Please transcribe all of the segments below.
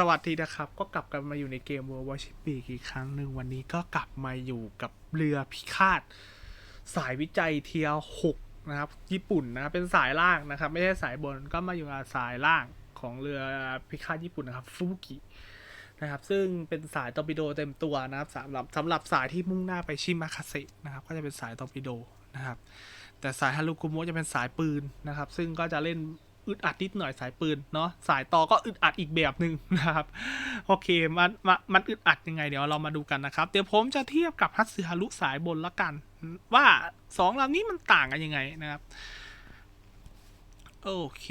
สวัสดีนะครับ ก็กลับกันมาอยู่ในเกม World War Ship อีกครั้งหนึ่งวันนี้ก็กลับมาอยู่กับเรือพิฆาต สายวิจัยเทียหกนะครับญี่ปุ่นนะครับเป็นสายล่างนะครับ ไม่ใช่สายบนก็มาอยู่กับสายล่างของเรือพิฆาตญี่ปุ่นนะครับฟูกินะครับ ซึ่งเป็นสายตอร์ปิโดเต็มตัวนะครับสำหรับสำหรับสายที่มุ่งหน้าไปชิมาคาเซนะครับ ก็จะเป็นสายตอร์ปิโดนะครับ แต่สายฮารุกุโมะจะเป็นสายปืนนะครับ ซึ่งก็จะเล่น อึดอัดนิดหน่อยสายปืนเนาะสายต่อก็อึดอัดอีกแบบหนึ่งนะครับโอเคมันมันมันอึดอัดยังไงเดี๋ยวเรามาดูกันนะครับ เดี๋ยวผมจะเทียบกับฮัตสึฮารุสายบนละกัน ว่าสองลำนี้มันต่างกันยังไงนะครับโอเค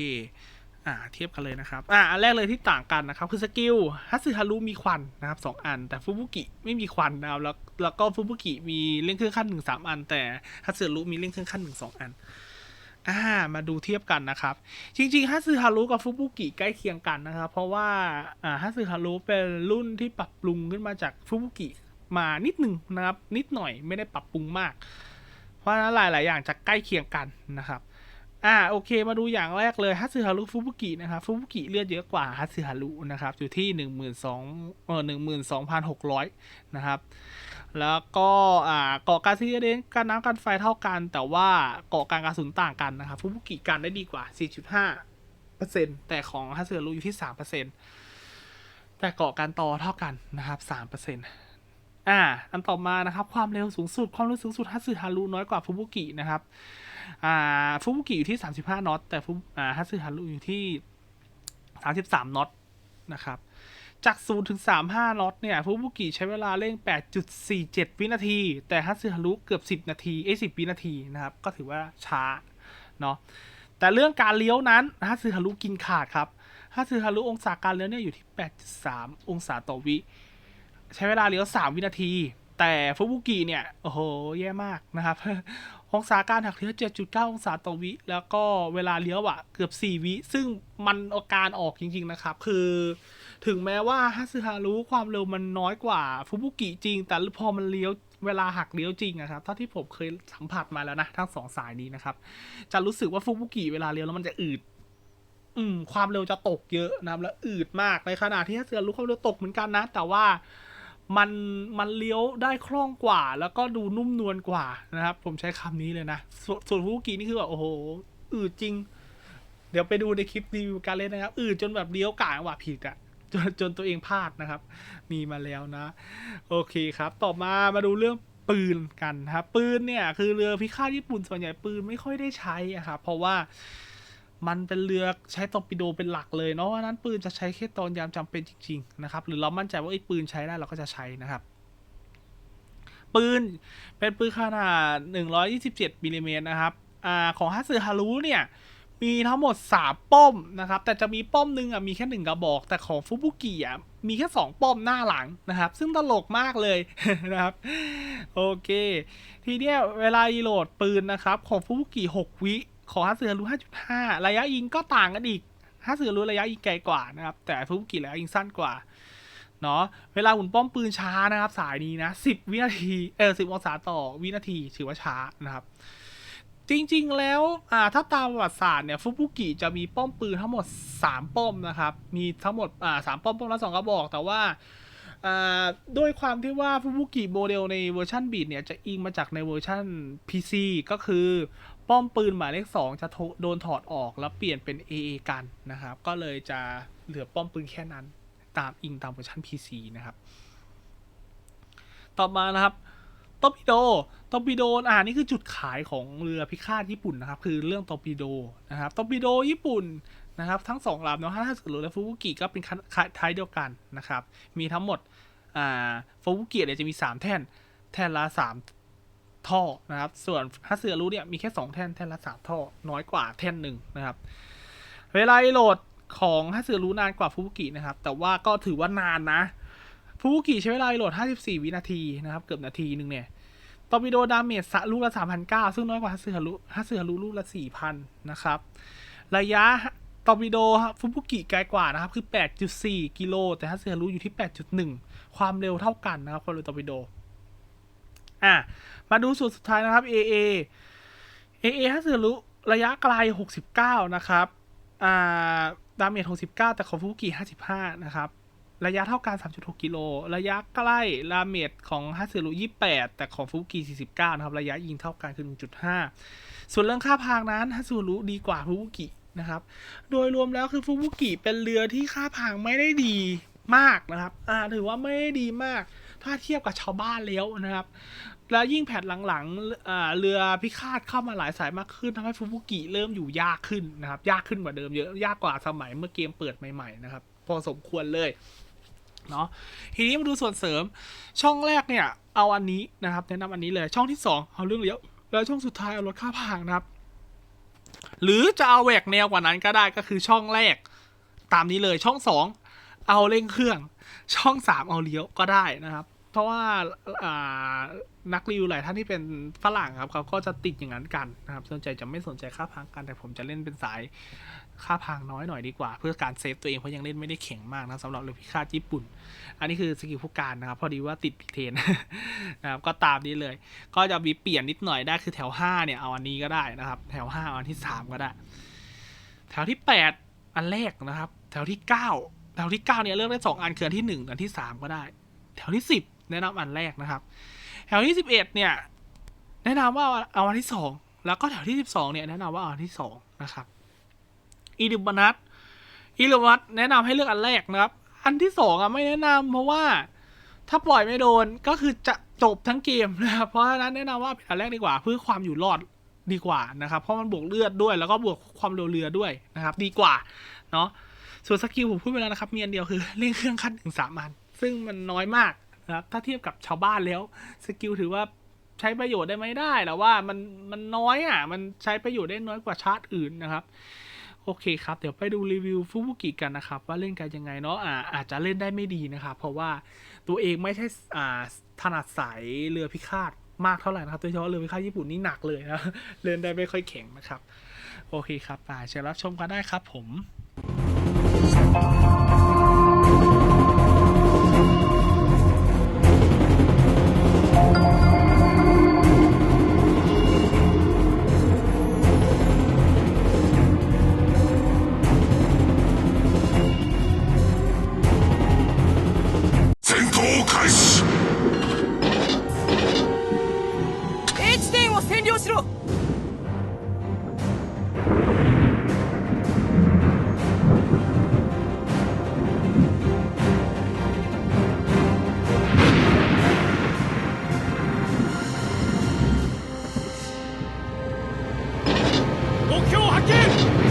อ่าเทียบกันเลยนะครับอ่าอันแรกเลยที่ต่างกันนะครับคือสกิลฮัตสึฮารุมีควันนะครับสองอัน แต่ฟุบุกิไม่มีควันนะครับแล้วแล้วก็ฟุบุกิมีเล่นเครื่องขั้นหนึ่งสามอัน แต่ฮัตสึฮารุมีเล่นเครื่องขั้นหนึ่งสองอัน อ่ามาดูเทียบกันนะครับ จริงๆฮัตสึฮารุกับฟุบุกิใกล้เคียงกันนะครับ เพราะว่าอ่าฮัตสึฮารุเป็นรุ่นที่ปรับปรุงขึ้นมาจากฟุบุกิมานิดหนึ่งนะครับ นิดหน่อยไม่ได้ปรับปรุงมาก เพราะนั้นหลาย ๆ อย่างจะใกล้เคียงกันนะครับอ่าโอเคมาดูอย่างแรกเลยฮัตสึฮารุฟุบุกินะครับฟุบุกิเลือดเยอะกว่าฮัตสึฮารุนะครับอยู่ที่หนึ่งหมื่นสองเออหนึ่งหมื่นสองพันหกร้อยนะครับ แล้วก็อ่าเกาะการซีเรนการน้ำกันไฟเท่ากัน แต่ว่าเกาะการกระสุนต่างกันนะครับฟุบุกิกันได้ดีกว่า 4.5เปอร์เซ็นแต่ของฮัสึฮารุอยู่ที่3เปอร์เซ็นแต่เกาะการต่อเท่ากันนะครับ3เปอร์เซ็นอ่า อันต่อมานะครับ ความเร็วสูงสุด ความเร็วสูงสุดฮัตสึฮารุน้อยกว่าฟุบุกินะครับ อ่า ฟุบุกิอยู่ที่ 35 น็อต แต่ฟุอ่าฮัตสึฮารุอยู่ที่ 33 น็อตนะครับ จาก0ถึง35น็อตเนี่ยฟุบุกิใช้เวลาเร่ง 8.47 วินาที แต่ฮัตสึฮารุเกือบ 10 นาทีเอ้ย10 วินาทีนะครับ ก็ถือว่าช้าเนาะแต่เรื่องการเลี้ยวนั้นฮัตสึฮารุกินขาดครับฮัตสึฮารุองศาการเลี้ยวเนี่ยอยู่ที่ 8.3 องศาต่อวิ ใช้เวลาเลี้ยว 3 วินาที แต่ฟุบุกิเนี่ย โอ้โห แย่มากนะครับองศาการหักเลี้ยว 7.9 องศาต่อวิ แล้วก็เวลาเลี้ยวอะเกือบ 4 วิ ซึ่งมันอาการออกจริง ๆ นะครับ คือ ถึงแม้ว่าฮัตสึฮารุความเร็วมันน้อยกว่าฟุบุกิจริง แต่พอมันเลี้ยวเวลาหักเลี้ยวจริงอะครับเท่าที่ผมเคยสัมผัสมาแล้วนะทั้งสองสายนี้นะครับ จะรู้สึกว่าฟุบุกิเวลาเลี้ยวแล้วมันจะอืดอืมความเร็วจะตกเยอะนะครับแล้วอืดมากในขณะที่ฮัตสึฮารุความเร็วตกเหมือนกันนะ แต่ว่ามันมันเลี้ยวได้คล่องกว่า แล้วก็ดูนุ่มนวลกว่านะครับ ผมใช้คำนี้เลยนะสส่วนฟูกินี่คือแบบโอ้โหอืดจริง เดี๋ยวไปดูในคลิปรีวิวการเล่นนะครับ อืดจนแบบเลี้ยวกลางว่าผิดอะ จนจนตัวเองพลาดนะครับ มีมาแล้วนะ โอเคครับ ต่อมามาดูเรื่องปืนกันนะครับปืนเนี่ยคือเรือพิฆาตญี่ปุ่นส่วนใหญ่ปืนไม่ค่อยได้ใช้อะครับเพราะว่ามันเป็นเรือใช้ตอร์ปิโดเป็นหลักเลยเนาะว่านั้นปืนจะใช้แค่ตอนยามจำเป็นจริงๆนะครับหรือเรามั่นใจว่าไอ้ปืนใช้ได้เราก็จะใช้นะครับ ปืนเป็นปืนขนาด 127มิลลิเมตรนะครับอ่าของฮัตสึฮารุเนี่ย มีทั้งหมด 3 ป้อมนะครับ แต่จะมีป้อมหนึ่งอะมีแค่หนึ่งกระบอก แต่ของฟุบุกิอะมีแค่ 2 ป้อมหน้าหลังนะครับ ซึ่งตลกมากเลยนะครับ โอเค ทีเนี้ยเวลารีโหลดปืนนะครับ ของฟุบุกิ 6 วิของฮัตสึฮารุ5.5 ระยะยิงก็ต่างกันอีกฮัตสึฮารุระยะยิงไกลกว่านะครับ แต่ฟุบุกิระยะยิงสั้นกว่าเนาะเวลาหมุนป้อมปืนช้านะครับ สายนี้นะ 10 วินาทีเออ10องศาต่อวินาทีถือว่าช้านะครับ จริงๆแล้วอ่าถ้าตามประวัติศาสตร์เนี่ยฟุบุกิจะมีป้อมปืนทั้งหมด 3 ป้อมนะครับ มีทั้งหมดอ่าสามป้อมป้อมละสองกระบอก แต่ว่าอ่าด้วยความที่ว่าฟุบุกิโมเดลในเวอร์ชันบีดเนี่ยจะอิงมาจากในเวอร์ชัน PC ก็คือป้อมปืนหมายเลข2 จะโทโดนถอดออกแล้วเปลี่ยนเป็น AA กันนะครับ ก็เลยจะเหลือป้อมปืนแค่นั้น ตามอิงตามเวอร์ชัน PC นะครับ ต่อมานะครับ ตอปิโดตอปิโดอ่านี่คือจุดขายของเรือพิฆาตญี่ปุ่นนะครับ คือเรื่องตอปิโดนะครับตอปิโดญี่ปุ่นนะครับ ทั้งสองลำเนาะถ้าสึและฟูบุกิก็เป็นท้ายเดียวกันนะครับ มีทั้งหมดอ่าฟูบุกิเนี่ยจะมี 3 แท่น แท่นละ 3 ท่อนะครับ ส่วนฮัตสึรุเนี่ยมีแค่ 2 แท่น แท่นละ 3 ท่อ น้อยกว่าแท่นหนึ่งนะครับ เวลาโหลดของฮัตสึรุนานกว่าฟูบุกินะครับ แต่ว่าก็ถือว่านานนะ ฟูบุกิใช้เวลาโหลด 54 วินาทีนะครับ เกือบนาทีหนึ่งเนี่ยตอร์ปิโดดาเมจลูกละ 3,900 ซึ่งน้อยกว่าฮัตสึฮารุฮัตสึฮารุลูกละ 4,000 นะครับ ระยะตอร์ปิโดฟุบุกิไกลกว่านะครับ คือ 8.4 กิโล แต่ฮัตสึฮารุอยู่ที่ 8.1 ความเร็วเท่ากันนะครับ ความเร็วตอร์ปิโด อะ มาดูส่วนสุดท้ายนะครับ AA AA ฮัตสึฮารุระยะไกล 69 นะครับ อ่า ดาเมจ 69 แต่ของฟุบุกิ 55 นะครับ ระยะเท่ากัน 3.6 กิโล ระยะใกล้ลาเมดของฮัตสึรุ28 แต่ของฟุกุกิ49 นะครับ ระยะยิงเท่ากันคือ 1.5 ส่วนเรื่องค่าพางนั้นฮัตสึรุดีกว่าฟุกุกินะครับ โดยรวมแล้วคือฟุกุกิเป็นเรือที่ค่าพางไม่ได้ดีมากนะครับ อ่า ถือว่าไม่ได้ดีมาก ถ้าเทียบกับชาวบ้านแล้วนะครับ แล้วยิ่งแผดหลังๆอ่าเรือพิฆาตเข้ามาหลายสายมากขึ้นทำให้ฟุกุกิเริ่มอยู่ยากขึ้นนะครับ ยากขึ้นกว่าเดิมเยอะ ยากกว่าสมัยเมื่อเกมเปิดใหม่ๆนะครับ พอสมควรเลย เนาะทีนี้มาดูส่วนเสริม ช่องแรกเนี่ย เอาอันนี้นะครับ แนะนำอันนี้เลยช่องที่สองเอาเรื่องเลี้ยวแล้วช่องสุดท้ายเอาลดค่าพางนะครับ หรือจะเอาแหวกแนวกว่านั้นก็ได้ก็คือช่องแรก ตามนี้เลยช่องสองเอาเร่งเครื่อง ช่องสามเอาเลี้ยวก็ได้นะครับ เพราะว่าานักรีวิวหลายท่านที่เป็นฝรั่งครับเขาก็จะติดอย่างนั้นกันนะครับ สนใหญ่จะไม่สนใจค่าพังกันแต่ผมจะเล่นเป็นสาย ค่าพังน้อยหน่อยดีกว่า เพื่อการเซฟตัวเองเพราะยังเล่นไม่ได้แข็งมากนะสำหรับเรือพิฆาตญี่ปุ่น อันนี้คือสกิลผู้การนะครับ พอดีว่าติดเทนนะครับก็ตามนี้เลย ก็จะมีเปลี่ยนนิดหน่อยได้คือแถวห้าเนี่ยเอาอันนี้ก็ได้นะครับ แถวห้าเอาอันที่สามก็ได้ แถวที่แปดอันแรกนะครับ แถวที่เก้าแถวที่เก้าเนี่ยเลือกได้สองอันคืออันที่หนึ่งอันที่สามก็ได้ แถวที่สิบแนะนำอันแรกนะครับ แถวที่สิบเอ็ดเนี่ยแนะนำว่าเอาอันที่สองแล้วก็แถวที่สิบสองเนี่ยแนะนำว่าเอาอันที่สองนะครับ อีดิบานัทอีดิบานัทแนะนำให้เลือกอันแรกนะครับ อันที่สองอะไม่แนะนำเพราะว่าถ้าปล่อยไม่โดนก็คือจะจบทั้งเกมนะครับเพราะฉะนั้นแนะนำว่าเป็นอันแรกดีกว่า เพื่อความอยู่รอดดีกว่านะครับ เพราะมันบวกเลือดด้วยแล้วก็บวกความเร็วเรือด้วยนะครับ ดีกว่าเนาะส่วนสกิลผมพูดไปแล้วนะครับ มีอันเดียวคือเร่งเครื่องขั้นถึงสามอัน ซึ่งมันน้อยมากนะครับถ้าเทียบกับชาวบ้านแล้วสกิลถือว่าใช้ประโยชน์ได้ไม่ได้แต่ว่ามันมันน้อยอะ มันใช้ประโยชน์ได้น้อยกว่าชาร์ตอื่นนะครับ โอเคครับ เดี๋ยวไปดูรีวิวฟูบุกิกันนะครับ ว่าเล่นกันยังไงเนาะอ่าอาจจะเล่นได้ไม่ดีนะครับ เพราะว่าตัวเองไม่ใช่อ่าถนัดสายเรือพิฆาตมากเท่าไหร่นะครับโดยเฉพาะเรือพิฆาตญี่ปุ่นนี่หนักเลยนะเล่นได้ไม่ค่อยแข็งนะครับ โอเคครับอ่าเชิญรับชมกันได้ครับผม 目標発見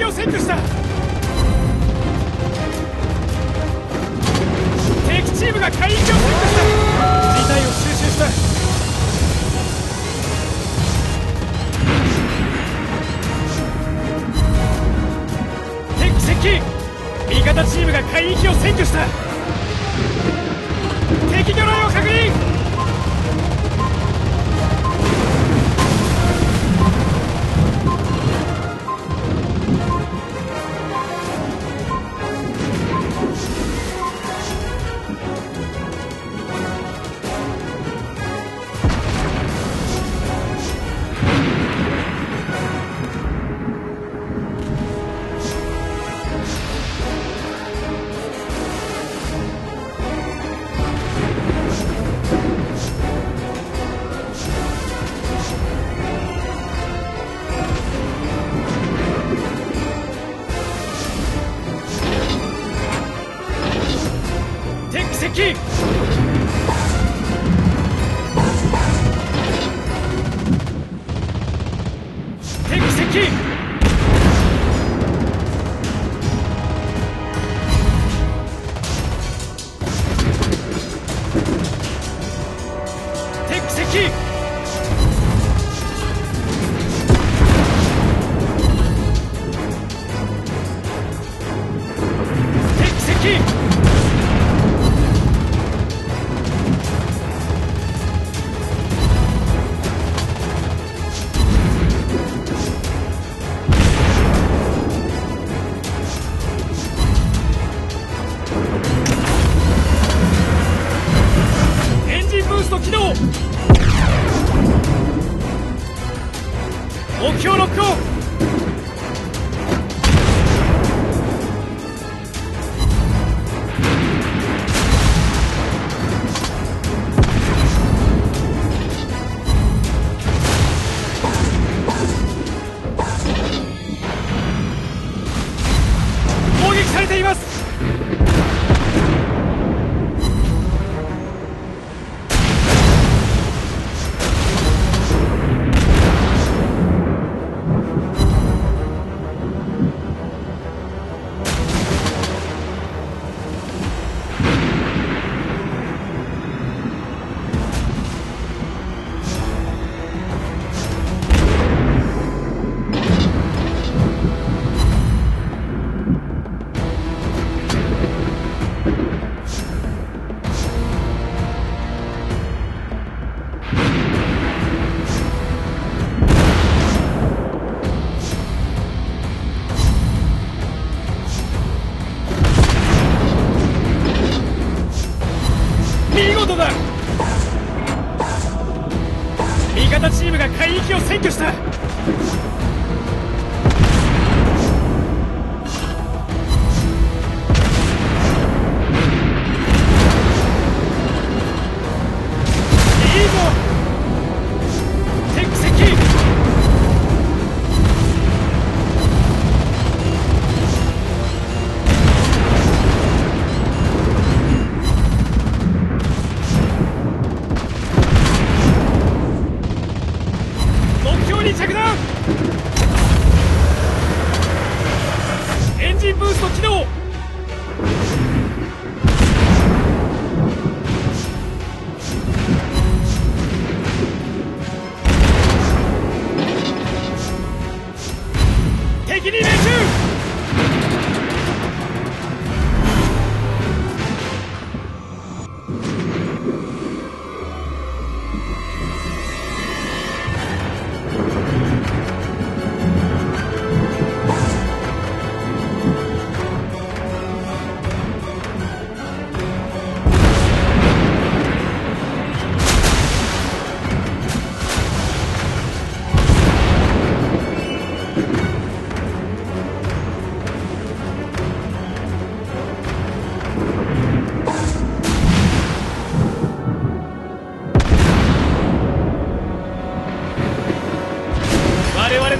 敵を占拠した。敵チームが海域を占拠した。事態を収拾した。敵接近。味方チームが海域を占拠した。敵魚雷を確認。エンジンブースト起動。目標ロックオン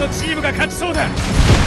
のチームが勝ちそうだ。